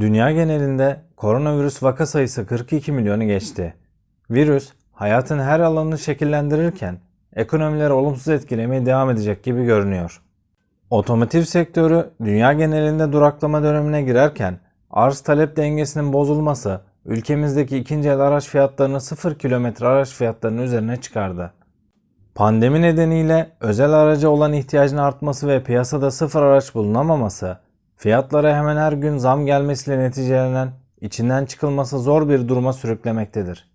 Dünya genelinde koronavirüs vaka sayısı 42 milyonu geçti. Virüs hayatın her alanını şekillendirirken ekonomileri olumsuz etkilemeye devam edecek gibi görünüyor. Otomotiv sektörü dünya genelinde duraklama dönemine girerken arz talep dengesinin bozulması ülkemizdeki ikinci el araç fiyatlarını 0 kilometre araç fiyatlarının üzerine çıkardı. Pandemi nedeniyle özel araca olan ihtiyacın artması ve piyasada sıfır araç bulunamaması, fiyatlara hemen her gün zam gelmesiyle neticelenen içinden çıkılması zor bir duruma sürüklemektedir.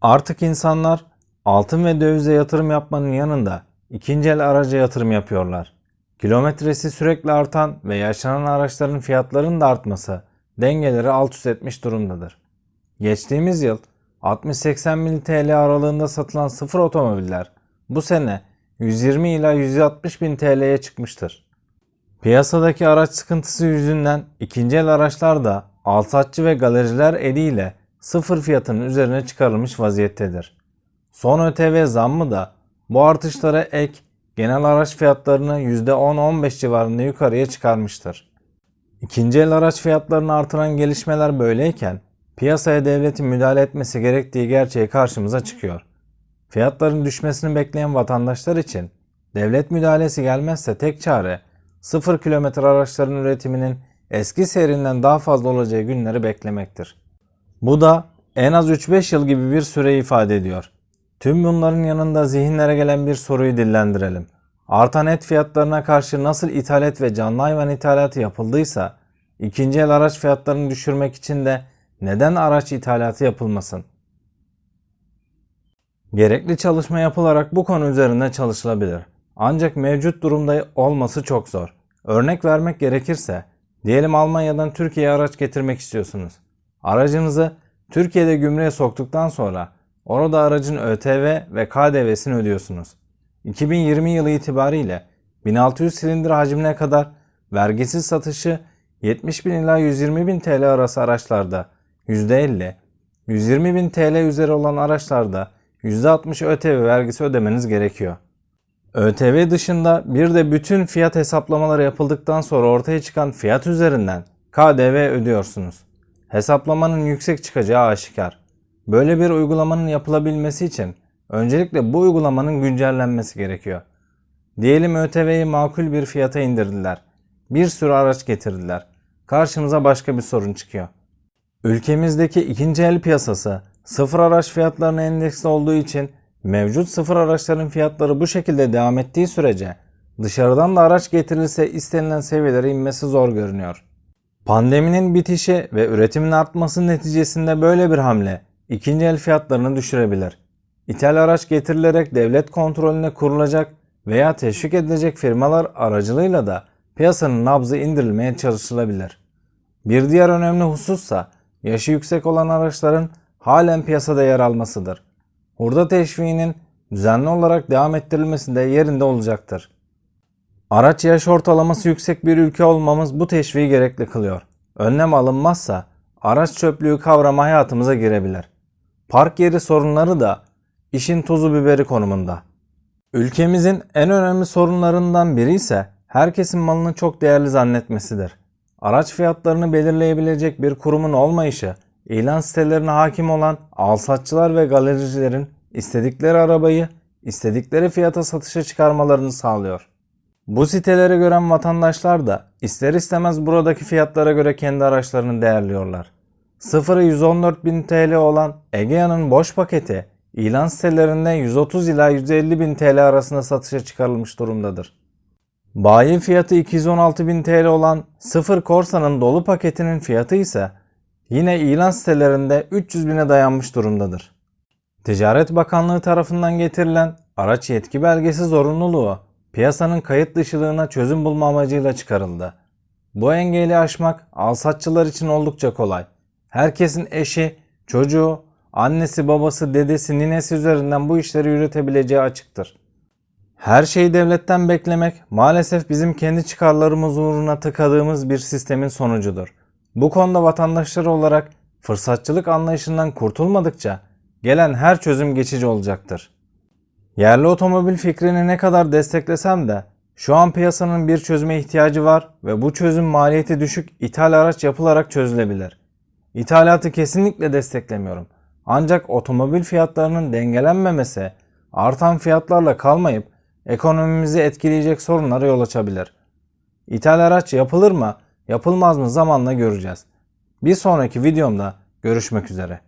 Artık insanlar altın ve dövize yatırım yapmanın yanında ikinci el araca yatırım yapıyorlar. Kilometresi sürekli artan ve yaşanan araçların fiyatlarının da artması dengeleri alt üst etmiş durumdadır. Geçtiğimiz yıl 60-80 bin TL aralığında satılan sıfır otomobiller bu sene 120 ila 160 bin TL'ye çıkmıştır. Piyasadaki araç sıkıntısı yüzünden ikinci el araçlar da alsatçı ve galericiler eliyle sıfır fiyatının üzerine çıkarılmış vaziyettedir. Son ÖTV zammı da bu artışlara ek genel araç fiyatlarını %10-15 civarında yukarıya çıkarmıştır. İkinci el araç fiyatlarını artıran gelişmeler böyleyken piyasaya devletin müdahale etmesi gerektiği gerçeği karşımıza çıkıyor. Fiyatların düşmesini bekleyen vatandaşlar için devlet müdahalesi gelmezse tek çare 0 kilometre araçların üretiminin eski serinden daha fazla olacağı günleri beklemektir. Bu da en az 3-5 yıl gibi bir süre ifade ediyor. Tüm bunların yanında zihinlere gelen bir soruyu dillendirelim. Artan et fiyatlarına karşı nasıl ithalat ve canlı hayvan ithalatı yapıldıysa, ikinci el araç fiyatlarını düşürmek için de neden araç ithalatı yapılmasın? Gerekli çalışma yapılarak bu konu üzerinde çalışılabilir. Ancak mevcut durumda olması çok zor. Örnek vermek gerekirse, diyelim Almanya'dan Türkiye'ye araç getirmek istiyorsunuz. Aracınızı Türkiye'de gümrüğe soktuktan sonra orada aracın ÖTV ve KDV'sini ödüyorsunuz. 2020 yılı itibariyle 1600 silindir hacmine kadar vergisiz satışı 70 bin ila 120 bin TL arası araçlarda %50, 120 bin TL üzeri olan araçlarda %60 ÖTV vergisi ödemeniz gerekiyor. ÖTV dışında bir de bütün fiyat hesaplamaları yapıldıktan sonra ortaya çıkan fiyat üzerinden KDV ödüyorsunuz. Hesaplamanın yüksek çıkacağı aşikar. Böyle bir uygulamanın yapılabilmesi için öncelikle bu uygulamanın güncellenmesi gerekiyor. Diyelim ÖTV'yi makul bir fiyata indirdiler. Bir sürü araç getirdiler. Karşımıza başka bir sorun çıkıyor. Ülkemizdeki ikinci el piyasası sıfır araç fiyatlarına endeksli olduğu için mevcut sıfır araçların fiyatları bu şekilde devam ettiği sürece dışarıdan da araç getirilse istenilen seviyelere inmesi zor görünüyor. Pandeminin bitişi ve üretimin artması neticesinde böyle bir hamle ikinci el fiyatlarını düşürebilir. İthal araç getirilerek devlet kontrolüne kurulacak veya teşvik edilecek firmalar aracılığıyla da piyasanın nabzı indirilmeye çalışılabilir. Bir diğer önemli husussa yaşı yüksek olan araçların halen piyasada yer almasıdır. Hurda teşviğinin düzenli olarak devam ettirilmesi de yerinde olacaktır. Araç yaş ortalaması yüksek bir ülke olmamız bu teşviği gerekli kılıyor. Önlem alınmazsa araç çöplüğü kavramı hayatımıza girebilir. Park yeri sorunları da işin tuzu biberi konumunda. Ülkemizin en önemli sorunlarından biri ise herkesin malını çok değerli zannetmesidir. Araç fiyatlarını belirleyebilecek bir kurumun olmayışı, ilan sitelerine hakim olan alsatçılar ve galericilerin istedikleri arabayı istedikleri fiyata satışa çıkarmalarını sağlıyor. Bu siteleri gören vatandaşlar da ister istemez buradaki fiyatlara göre kendi araçlarını değerliyorlar. Sıfırı 114 bin TL olan Egea'nın boş paketi ilan sitelerinde 130 ila 150 bin TL arasında satışa çıkarılmış durumdadır. Bayi fiyatı 216 bin TL olan sıfır Corsa'nın dolu paketinin fiyatı ise yine ilan sitelerinde 300 bine dayanmış durumdadır. Ticaret Bakanlığı tarafından getirilen araç yetki belgesi zorunluluğu piyasanın kayıt dışılığına çözüm bulma amacıyla çıkarıldı. Bu engeli aşmak alsatçılar için oldukça kolay. Herkesin eşi, çocuğu, annesi, babası, dedesi, ninesi üzerinden bu işleri yürütebileceği açıktır. Her şeyi devletten beklemek maalesef bizim kendi çıkarlarımız uğruna tıkadığımız bir sistemin sonucudur. Bu konuda vatandaşlar olarak fırsatçılık anlayışından kurtulmadıkça gelen her çözüm geçici olacaktır. Yerli otomobil fikrini ne kadar desteklesem de Şu an piyasanın bir çözüme ihtiyacı var ve bu çözüm maliyeti düşük ithal araç yapılarak çözülebilir. İthalatı kesinlikle desteklemiyorum. Ancak otomobil fiyatlarının dengelenmemesi artan fiyatlarla kalmayıp ekonomimizi etkileyecek sorunlara yol açabilir. İthal araç yapılır mı, yapılmaz mı zamanla göreceğiz. Bir sonraki videomda görüşmek üzere.